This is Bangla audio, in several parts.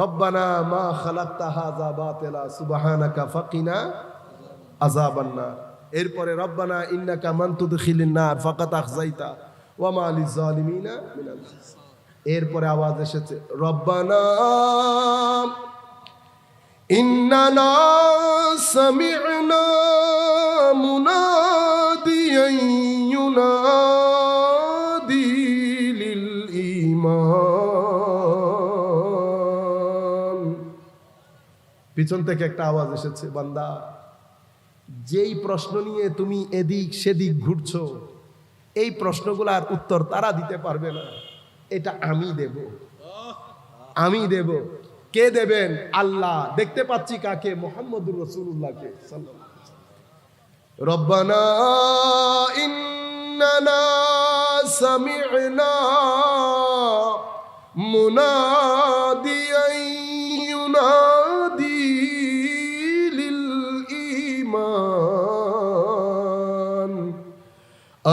রব্বানা মা খালাক্তা হাযা বাতিলা, সুবহানাকা ফাকিনা আযাবান্নার। এরপরে রব্বানা ইন্নাকা মান তুদখিলিন ফাকাত আখজাইতা মিনাল এরপরে আওয়াজ এসেছে, রব্বানা ইন্নানা সামি'না মুনাদিয়ান পিছন থেকে একটা আওয়াজ এসেছে, বান্দা, যেই প্রশ্ন নিয়ে তুমি এদিক সেদিক ঘুরছো, এই প্রশ্নগুলার উত্তর তারা দিতে পারবে না। এটা আমি দেব। আমি দেব। কে দেবেন? আল্লাহ। দেখতে পাচ্ছি কাকে? মোহাম্মদুর রসুল্লাহকে রব্বানা ইন্নানা সামি'না মুনাদিয়ান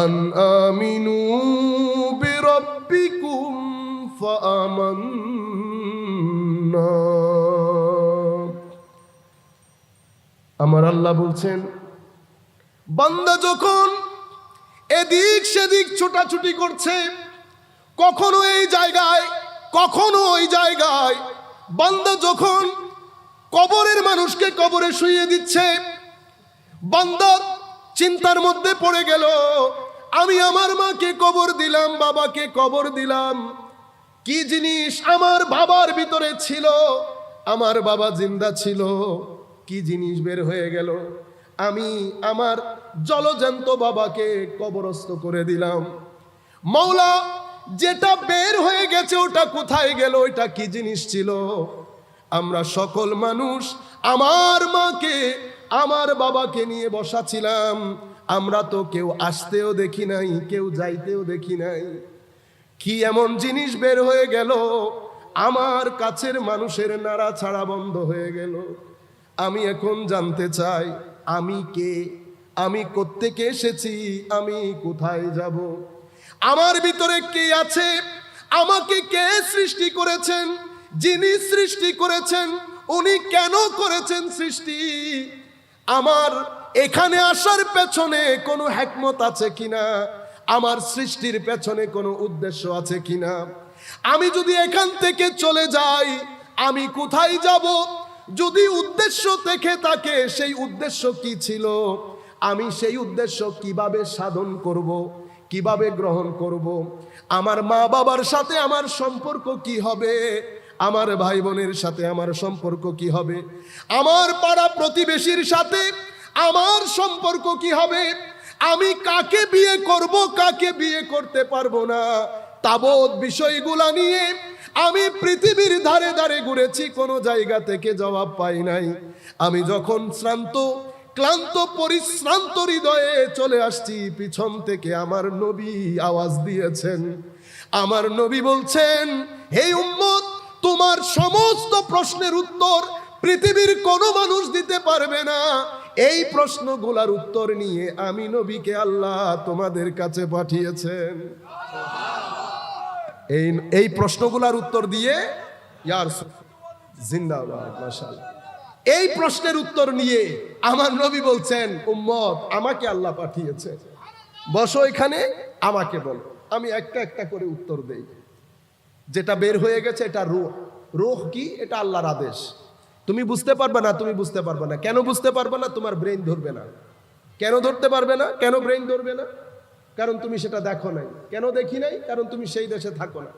আন আমিনু বিরাব্বিকুম ফাআমান্না আমার আল্লাহ বলছেন, বান্দা যখন এদিক সেদিক ছোটাছুটি করছে, কখনো এই জায়গায়, কখনো ওই জায়গায়, বান্দা যখন কবরের মানুষকে কবরে শুইয়ে দিচ্ছে, বান্দা চিন্তার মধ্যে পড়ে গেল আমি আমার মাকে কবর দিলাম, বাবাকে কবর দিলাম। কি জিনিস আমার বাবার ভিতরে ছিল? আমার বাবা জিন্দা ছিল। কি জিনিস বের হয়ে গেল? আমি আমার জলজান্ত বাবাকে কবরস্থ করে দিলাম। মৌলা, যেটা বের হয়ে গেছে, ওটা কোথায় গেল? ওইটা কি জিনিস ছিল? আমরা সকল মানুষ আমার মাকে আমার বাবাকে নিয়ে বসা ছিলাম আমরা তো কেউ আসতেও দেখি নাই, কেউ যাইতেও দেখি নাই। কি এমন জিনিস বের হয়ে গেল? আমার কাছের মানুষের নাড়া ছাড়া বন্ধ হয়ে গেল। আমি এখন জানতে চাই, আমি কে? আমি কোত্থেকে এসেছি? আমি কোথায় যাব? আমার ভিতরে কে আছে? আমাকে কে সৃষ্টি করেছেন? যিনি সৃষ্টি করেছেন, উনি কেন করেছেন সৃষ্টি? আমার এখানে আসার পেছনে কোনো হ্যাকমত আছে কিনা? আমার সৃষ্টির পেছনে কোনো উদ্দেশ্য আছে কিনা? আমি যদি এখান থেকে চলে যাই, আমি কোথায় যাব? যদি উদ্দেশ্য থেকে থাকে, সেই উদ্দেশ্য কি ছিল? আমি সেই উদ্দেশ্য কীভাবে সাধন করব। কীভাবে গ্রহণ করব। আমার মা বাবার সাথে আমার সম্পর্ক কি হবে? আমার ভাই বোনের সাথে আমার সম্পর্ক কি হবে? আমার পাড়া প্রতিবেশীর সাথে আমার সম্পর্ক কি হবে? আমি কাকে বিয়ে করব, কাকে বিয়ে করতে পারব না? তাবৎ বিষয়গুলা নিয়ে আমি পৃথিবীর ধারে ধারে ঘুরেছি, কোনো জায়গা থেকে জবাব পাই নাই। আমি যখন শ্রান্ত, ক্লান্ত, পরিশ্রান্ত হৃদয়ে চলে আসছি, পিছন থেকে আমার নবী আওয়াজ দিয়েছেন। আমার নবী বলছেন, হে উম্মত তোমার সমস্ত প্রশ্নের উত্তর পৃথিবীর কোনো মানুষ দিতে পারবে না। এই প্রশ্নগুলার উত্তর নিয়ে আমি নবীকে আল্লাহ তোমাদের কাছে পাঠিয়েছেন। এই এই প্রশ্নগুলার উত্তর দিয়ে ইয়ার জিন্দাবাদ, মাশাআল্লাহ। এই প্রশ্নের উত্তর নিয়ে আমার নবী বলছেন, উম্মত, আমাকে আল্লাহ পাঠিয়েছে। বসো এখানে, আমাকে বলো। আমি একটা একটা করে উত্তর দেই। যেটা বের হয়ে গেছে, এটা রুহ। রুহ কি? এটা আল্লাহর আদেশ। তুমি বুঝতে পারবে না, তুমি বুঝতে পারবে না। কেন বুঝতে পারবে না? তোমার ব্রেন ধরবে না। কেন ধরতে পারবে না? কেন ব্রেন ধরবে না? কারণ তুমি সেটা দেখো নাই। কেন দেখি নাই? কারণ তুমি সেই দেশে থাকো না।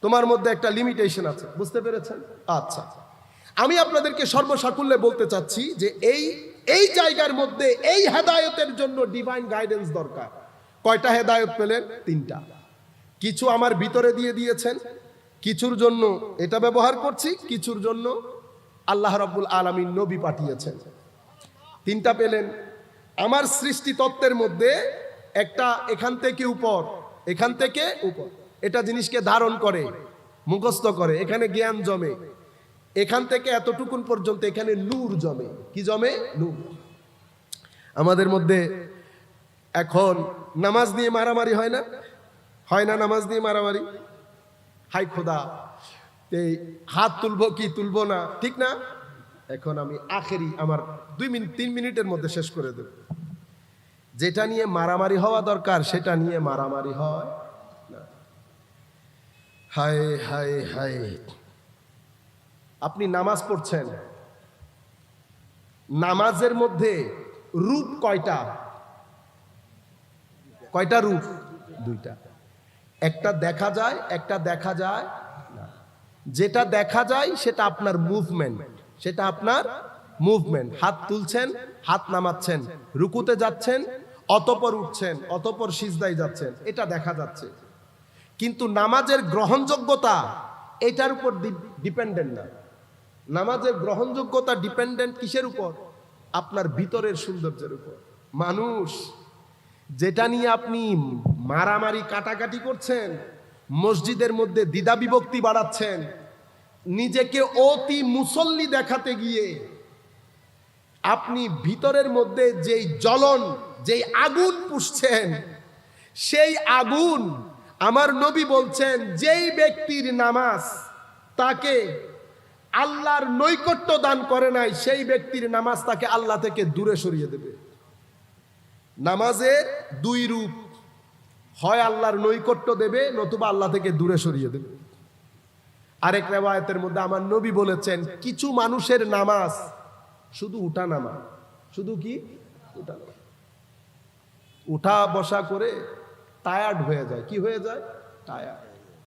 তোমার মধ্যে একটা লিমিটেশন আছে। বুঝতে পেরেছেন? আচ্ছা। আমি আপনাদেরকে সর্বসাকুল্যে বলতে চাচ্ছি যে এই এই জায়গার মধ্যে এই হেদায়তের জন্য ডিভাইন গাইডেন্স দরকার। কয়টা হেদায়ত পেলেন? তিনটা। কিছু আমার ভিতরে দিয়ে দিয়েছেন। কিছুর জন্য এটা ব্যবহার করছি, কিছুর জন্য আল্লাহ রাব্বুল আলামিন নবী পাঠিয়েছেন। তিনটা পেলেন। আমার সৃষ্টি তত্ত্বের মধ্যে একটা এখান থেকে উপর, এখান থেকে উপর। এটা জিনিসকে ধারণ করে, মুখস্থ করে, এখানে জ্ঞান জমে। এখান থেকে এতটুকুন পর্যন্ত এখানে নূর জমে। কি জমে? নূর। আমাদের মধ্যে এখন নামাজ নিয়ে মারামারি হয় না? হয় না নামাজ দিয়ে মারামারি? হাই খোদা, এই হাত তুলবো কি তুলবো না? ঠিক না? এখন আমি আখেরি, আমার দুই মিনিট তিন মিনিটের মধ্যে শেষ করে দেব। যেটা নিয়ে মারামারি হওয়া দরকার, সেটা নিয়ে মারামারি হয় হায় হায় হায়। আপনি নামাজ পড়ছেন। নামাজের মধ্যে রূপ কয়টা? কয়টা রূপ? দুইটা। একটা দেখা যায়, একটা দেখা যায় যেটা দেখা যায়, সেটা আপনার মুভমেন্ট সেটা আপনার মুভমেন্ট হাত তুলছেন, হাত নামাচ্ছেন, রুকুতে যাচ্ছেন, অতপর উঠছেন, অতপর সিজদায় যাচ্ছেন, এটা দেখা যাচ্ছে। কিন্তু নামাজের গ্রহণযোগ্যতা, এটার উপর ডিপেন্ডেন্ট না। নামাজের গ্রহণযোগ্যতা ডিপেন্ডেন্ট কিসের উপর? আপনার ভিতরের সৌন্দর্যের উপর। মানুষ, যেটা নিয়ে আপনি মারামারি কাটাকাটি করছেন, মসজিদের মধ্যে দ্বিধা বিভক্তি বাড়াচ্ছেন, নিজেকে অতি মুসল্লি দেখাতে গিয়ে আপনি ভিতরের মধ্যে যেই জ্বলন, যেই আগুন পুষছেন, সেই আগুন আমার নবী বলছেন, যেই ব্যক্তির নামাজ তাকে আল্লাহর নৈকট্য দান করে নাই, সেই ব্যক্তির নামাজ তাকে আল্লাহ থেকে দূরে সরিয়ে দেবে। নামাজের দুই রূপ হয় আল্লাহর নৈকট্য দেবে, নতুবা আল্লাহ থেকে দূরে সরিয়ে দেবে। আরেক রেওয়ায়তের মধ্যে আমার নবী বলেছেন, কিছু মানুষের নামাজ শুধু উঠা নামা। শুধু কি? উঠা উঠা বসা করে টায়ার্ড হয়ে যায়। কি হয়ে যায়? টায়ার্ড